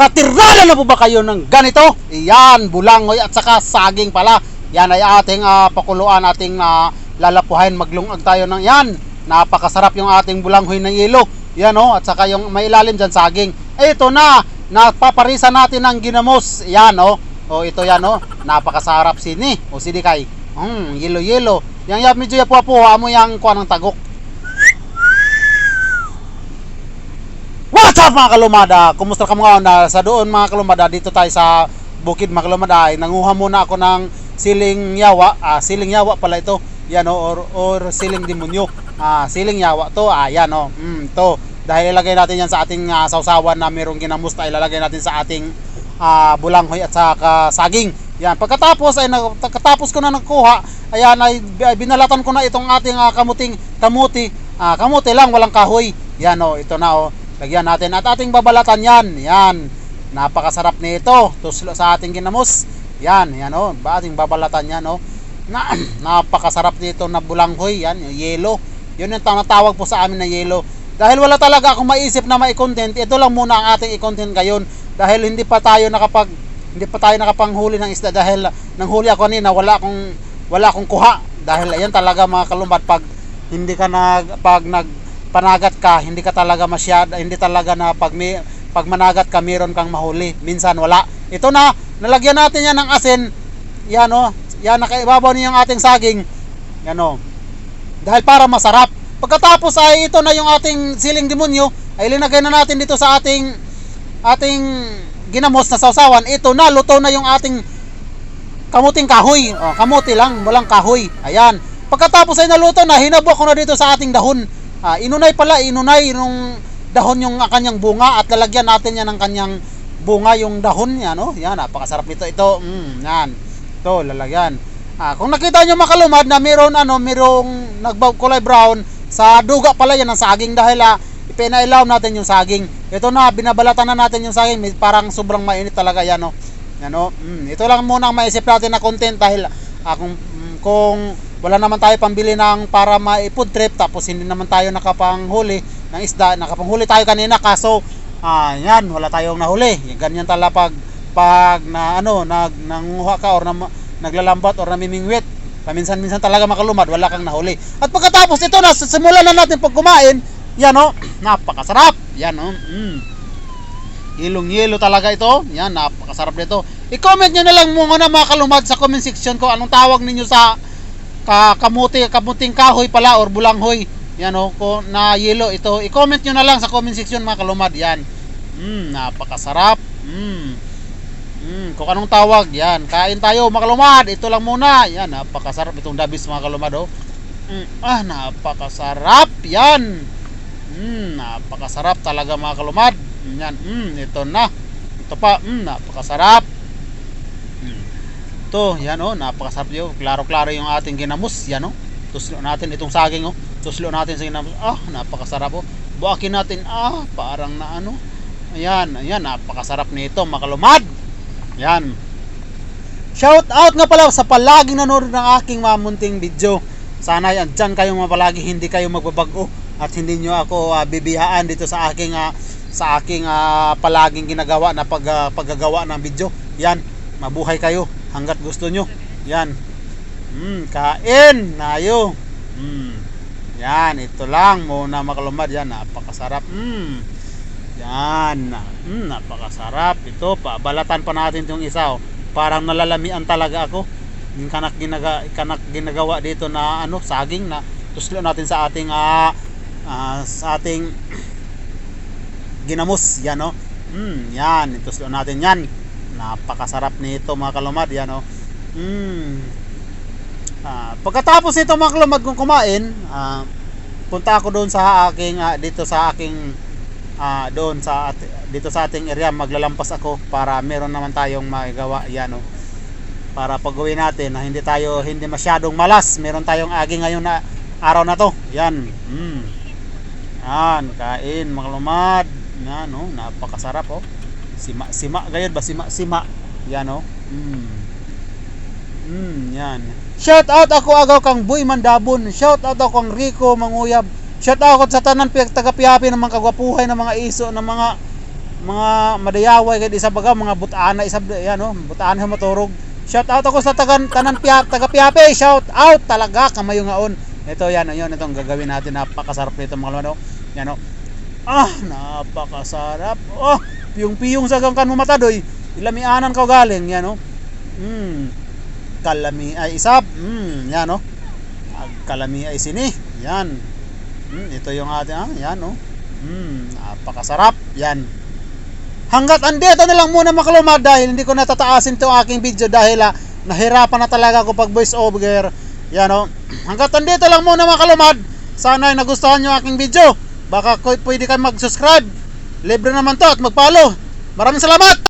Nakatirala na po ba kayo ng ganito? Yan, bulangoy at saka saging pala. Yan ay ating ah, pakuluan, ating ah, lalapuhain. Maglungag tayo ng yan. Napakasarap yung ating bulanghoy na yelo. Yan o, at saka yung may ilalim dyan saging. Eh, ito na, napaparisa natin ng ginamos. Yan o. O ito yan o, napakasarap sini. O sini kay. Hmm, yelo yelo. Yang yap medyo yapo po, amo yang kuha ng tagok. Up mga kalumada? Kumusta ka mga onda? Sa doon mga kalumada, dito tayo sa bukid mga kalumada. Ay, nanguha muna ako ng siling yawa. Ah, siling yawa pala ito. Yan o, or, or siling demonyo. Ah, siling yawa to. Ah, yan o. Mm, to. Dahil ilalagay natin yan sa ating ah, sausawan na mayroong ginamos na ilalagay natin sa ating ah, bulanghoy at saka saging. Yan. Pagkatapos ay pagkatapos ko na nagkuha, ayan ay binalatan ko na itong ating ah, kamuting kamuti. Ah, kamuti lang, walang kahoy. Yan o, ito na o. Lagyan natin at ating babalatan yan. Yan. Napakasarap nito. Tuslo sa ating ginamos. Yan, yan o. Ba ating babalatan yan o. Na, napakasarap nito na bulanghoy. Yan, yung yelo. Yun yung tinatawag po sa amin na yelo. Dahil wala talaga akong maisip na mai-content, ito lang muna ang ating i-content ngayon. Dahil hindi pa tayo nakapag hindi pa tayo nakapanghuli ng isda dahil nang huli ako kanina wala akong wala akong kuha dahil ayan talaga mga kalumbat pag hindi ka nag pag nag panagat ka hindi ka talaga masyad hindi talaga na pag may pag managat ka meron kang mahuli. Minsan wala. Ito na nalagyan natin yan ng asin. Yan o yan nakaibabaw niyo yung ating saging. Yan o dahil para masarap. Pagkatapos ay ito na yung ating siling demonyo ay linagay na natin dito sa ating ating ginamos na sausawan. Ito na luto na yung ating kamuting kahoy. Oh, kamuti lang walang kahoy. Ayan. Pagkatapos ay naluto na hinabok ko na dito sa ating dahon ah, inunay pala inunay yung dahon yung kanyang bunga at lalagyan natin yan ng kanyang bunga yung dahon yan no? Yan napakasarap nito. Ito mm, yan. Ito lalagyan. Ah, kung nakita nyo makalumad na meron ano merong nagbaw kulay brown sa duga pala yan ng saging. Dahil ah, pinailaw natin yung saging. Ito na binabalatan na natin yung saging. May- parang sobrang mainit talaga yan no? Ano, mm, ito lang muna ang maisip natin na content dahil ah, kung, mm, kung wala naman tayo pambili ng para ma-food trip tapos hindi naman tayo nakapanghuli ng isda, nakapanghuli tayo kanina kaso ah, wala tayong nahuli. Ganyan talaga pag pag na ano, nag nanguha ka or na, naglalambat or namimingwit. Paminsan-minsan talaga makalumad, wala kang nahuli. At pagkatapos ito na, simulan na natin pag kumain, yan oh, napakasarap. Yan oh. Mm. Ilong yelo talaga ito. Yan, napakasarap nito. I-comment nyo na lang muna mga kalumad sa comment section ko anong tawag ninyo sa ka kamuti, kamuting kahoy pala or bulanghoy. Yan o, ko na yelo ito. I-comment nyo na lang sa comment section mga kalumad. Yan. Mm, napakasarap. Mm. Mm, kung anong tawag, yan. Kain tayo mga kalumad. Ito lang muna. Yan, napakasarap itong dabis mga kalumad oh. Mm, ah, napakasarap. Yan. Mm, napakasarap talaga mga kalumad. Yan, mm, ito na. Ito pa, mm, napakasarap. Ito, yan oh, napakasarap yun. Klaro-klaro yung ating ginamos, yan oh. Tuslo natin itong saging oh. Tuslo natin sa ginamos. Ah, napakasarap oh. Buakin natin, ah, parang na ano. Ayan, ayan, napakasarap nito, mga kalumad. Yan. Shout out nga pala sa palaging nanonood ng aking mamunting video. Sana yan dyan kayong mapalagi hindi kayo magbabago at hindi nyo ako ah, bibiyaan dito sa aking ah, sa aking ah, palaging ginagawa na pag, ah, paggagawa ng video. Yan, mabuhay kayo hanggat gusto nyo. Yan. Mm, kain nayo. Mm. Yan, ito lang muna makalumad yan, napakasarap. Mm. Yan. Mm, napakasarap. Ito, pabalatan pa natin itong isa. Oh. Parang nalalamian talaga ako. Yung kanak, ginaga, kanak ginagawa dito na ano, saging na tuslo natin sa ating ah, ah, sa ating ginamos. Yan oh. Mm, yan, ituslo natin yan. Napakasarap nito mga kalumad. Yan oh. Mm. Ah, pagkatapos nito mga kalumad kung kumain, ah, punta ako doon sa aking ah, dito sa aking ah, doon sa at- dito sa ating area maglalampas ako para meron naman tayong magagawa yan oh. para pag uwi natin na hindi tayo hindi masyadong malas meron tayong agi ngayon na araw na to yan mm. yan kain mga lumad yan oh napakasarap oh sima sima gayud ba? Sima sima. Yan oh. Mm. Mm, yan. Shout out ako agaw kang Boy Mandabon. Shout out ako kang Rico Manguyab. Shout out sa tanan piyag taga-pihapi ng mga kagwapuhay ng mga iso ng mga mga madayaway. Kay isa baga mga butana isa yan no butana maturog. Shout out ako sa tagan tanan piya taga piyape shout out talaga kamayo ngaon ito yan yun. Itong gagawin natin. Napakasarap nito mga lolo yan no ah napakasarap. Oh piyong piyong sa kan mo mata doy. Ilamianan ka galing yan no mm kalami ay isap. Mm yan no Ag kalami ay sini. Yan. Mm, ito yung ating ah, yan no mm napakasarap. Yan. Hanggat andito na lang muna makalumad dahil hindi ko natataasin to aking video dahil ah, nahirapan na talaga ako pag voice over. Yan o hanggat andito lang muna makalumad sana ay nagustuhan nyo aking video. Baka pwede kayo mag subscribe libre naman to at mag follow maraming salamat